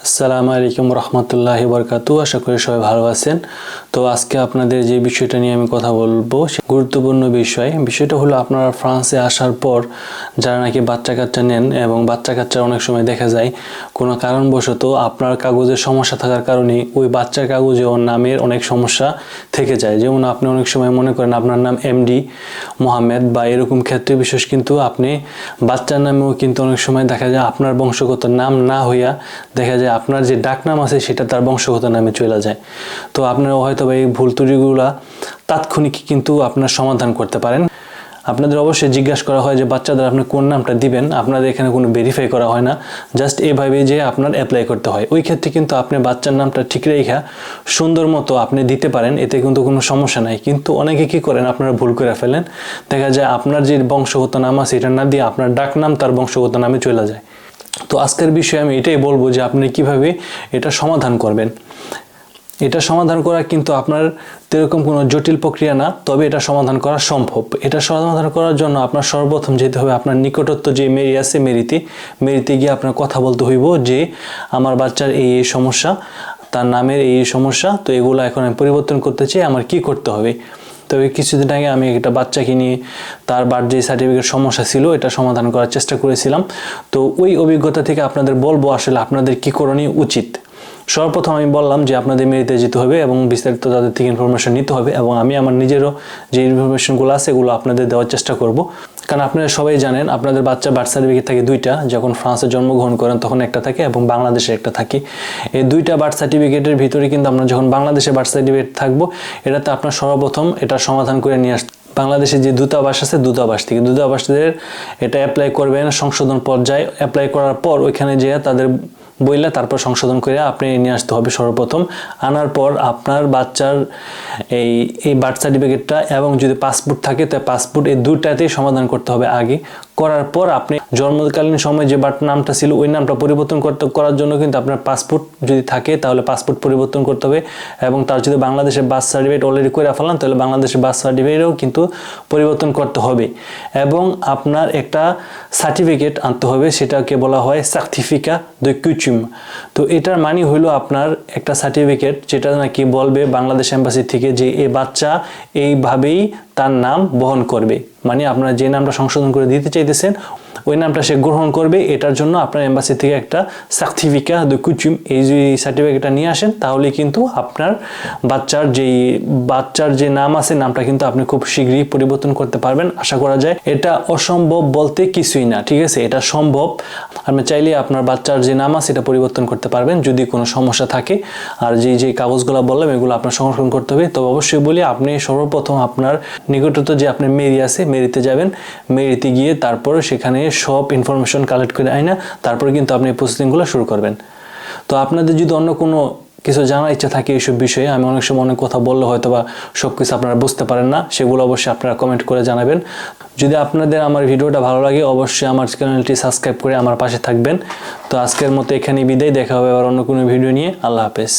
আসসালামু আলাইকুম রহমতুল্লাহি বরকাতু আশা করি সবাই ভালো আছেন। তো আজকে আপনাদের যে বিষয়টা নিয়ে আমি কথা বলব, সে গুরুত্বপূর্ণ বিষয়। বিষয়টা হলো আপনারা ফ্রান্সে আসার পর যারা নাকি বাচ্চা কাচ্চা নেন এবং বাচ্চা কাচ্চা অনেক সময় দেখা যায় কোনো কারণবশত আপনার কাগজের সমস্যা থাকার কারণে ওই বাচ্চার কাগজে ওর নামের অনেক সমস্যা থেকে যায়। যেমন আপনি অনেক সময় মনে করেন আপনার নাম এমডি মোহাম্মদ বা এরকম ক্ষেত্রে বিশেষ কিন্তু আপনি বাচ্চার নামেও কিন্তু অনেক সময় দেখা যায় আপনার বংশগত নাম না হইয়া দেখা যায় আপনার যে ডাকনাম আছে সেটা তার বংশগত নামে চলে যায়। তো আপনারা হয়তো এই ভুল ত্রুটিগুলা তাৎক্ষণিক কিন্তু আপনার সমাধান করতে পারেন। আপনাদের অবশ্যই জিজ্ঞাসা করা হয় যে, বাচ্চাদের আপনি কোন নামটা দিবেন? আপনাদের এখানে কোনো ভেরিফাই করা হয় না। জাস্ট এভাবে যে আপনার অ্যাপ্লাই করতে হয়। ওই ক্ষেত্রে কিন্তু আপনি বাচ্চার নামটা ঠিক রেখা সুন্দর মতো আপনি দিতে পারেন, এতে কিন্তু কোনো সমস্যা নাই। কিন্তু অনেকে কি করেন, আপনারা ভুল করে ফেলেন। দেখা যায় আপনার যে বংশগত নাম আছে, এটা না দিয়ে আপনার ডাক নাম তার বংশগত নামে চলে যায়। তো আজকের বিষয়ে আমি এটাই বলব যে আপনি কীভাবে এটা সমাধান করবেন। এটা সমাধান করা কিন্তু আপনার এরকম কোনো জটিল প্রক্রিয়া না, তবে এটা সমাধান করা সম্ভব। এটা সমাধান করার জন্য আপনার সর্বপ্রথম যেতে হবে আপনার নিকটত্ব যে মেরি আছে মেরিতে। মেরিতে গিয়ে আপনার কথা বলতে হইব যে আমার বাচ্চার এই এই সমস্যা, তার নামের এই এই সমস্যা, তো এগুলো এখন আমি পরিবর্তন করতে চাই, আমার কি করতে হবে? তবে কিছুদিন আগে আমি একটা বাচ্চাকে নিয়ে তার বার্থডে সার্টিফিকেট সমস্যা ছিল, এটা সমাধান করার চেষ্টা করেছিলাম। তো ওই অভিজ্ঞতা থেকে আপনাদের বলব আসলে আপনাদের কী করণীয় উচিত। সর্বপ্রথম আমি বললাম যে আপনাদের মেরিতে যেতে হবে এবং বিস্তারিত তাদের থেকে ইনফরমেশন নিতে হবে এবং আমি আমার নিজেরও যে ইনফরমেশনগুলো আছে এগুলো আপনাদের দেওয়ার চেষ্টা করব। কারণ আপনারা সবাই জানেন, আপনাদের বাচ্চা বার্থ সার্টিফিকেট থাকে দুইটা, যখন ফ্রান্সে জন্মগ্রহণ করেন তখন একটা থাকে এবং বাংলাদেশে একটা থাকে। এই দুইটা বার্থ সার্টিফিকেটের ভিতরে কিন্তু আমরা যখন বাংলাদেশে বার্থ সার্টিফিকেট থাকব, এটাতে আপনার সর্বপ্রথম এটা সমাধান করে নিয়ে আসতে বাংলাদেশে যে দূতাবাস আছে দূতাবাস থেকে, দূতাবাসদের এটা অ্যাপ্লাই করবেন সংশোধন পর্যায়ে। অ্যাপ্লাই করার পর ওইখানে যেয়ে তাদের বইলে তারপর সংশোধন করে আপনি নিয়ে আসতে হবে সর্বপ্রথম। আনার পর আপনার বাচ্চার এই এই বার্থ সার্টিফিকেটটা এবং যদি পাসপোর্ট থাকে, তো পাসপোর্ট এই দুটাতেই সমাধান করতে হবে আগে। করার পর আপনি জন্মকালীন সময় যে বাট নামটা ছিল, ওই নামটা পরিবর্তন করতে, করার জন্য কিন্তু আপনার পাসপোর্ট যদি থাকে, তাহলে পাসপোর্ট পরিবর্তন করতে হবে। এবং তার যদি বাংলাদেশের বার্থ সার্টিফিকেট অলরেডি করে ফেলান, তাহলে বাংলাদেশের বার্থ সার্টিফিকেটও কিন্তু পরিবর্তন করতে হবে। এবং আপনার একটা সার্টিফিকেট আনতে হবে, সেটাকে বলা হয় সার্টিফিকা de coutume তো এটার মানে হলো আপনার একটা সার্টিফিকেট যেটা নাকি বলবে বাংলাদেশ এম্বাসি থেকে যে, এ বাচ্চা এইভাবেই তার নাম বহন করবে। মানে আপনারা যে নামটা সংশোধন করে দিতে চাইতেছেন ওই নামটা সে গ্রহণ করবে, এটার জন্য আপনার এম্বাসি থেকে একটা সার্টিফিকা de coutume, এই যে সার্টিফিকেটটা নিয়ে আসেন, তাহলে কিন্তু আপনার বাচ্চার যেই, বাচ্চার যে নাম আছে, নামটা কিন্তু আপনি খুব শীঘ্রই পরিবর্তন করতে পারবেন। আশা করা যায় এটা অসম্ভব বলতে কিছুই না, ঠিক আছে? এটা সম্ভব। আপনি চাইলে আপনার বাচ্চার যে নাম আছে, এটা পরিবর্তন করতে পারবেন, যদি কোনো সমস্যা থাকে। আর যে যে কাগজগুলো বললাম, এগুলো আপনার সংরক্ষণ করতে হবে। তবে অবশ্যই বলি, আপনি সর্বপ্রথম আপনার নিকটত যে আপনার মেরি আছে, মেরিতে যাবেন। মেরিতে গিয়ে তারপর সেখানে সব ইনফরমেশন কালেক্ট করে আয় না তারপরে কিন্তু আপনি প্রসেসিংগুলো শুরু করবেন। তো আপনাদের যদি অন্য কোনো কিছু জানার ইচ্ছা থাকে এইসব বিষয়ে, আমি অনেক সময় অনেক কথা বললে হয়তো বা সব কিছু আপনারা বুঝতে পারেন না, সেগুলো অবশ্যই আপনারা কমেন্ট করে জানাবেন। যদি আপনাদের আমার ভিডিওটা ভালো লাগে, অবশ্যই আমার চ্যানেলটি সাবস্ক্রাইব করে আমার পাশে থাকবেন। তো আজকের মতো এখানেই বিদায়, দেখা হবে আবার অন্য কোনো ভিডিও নিয়ে। আল্লাহ হাফেজ।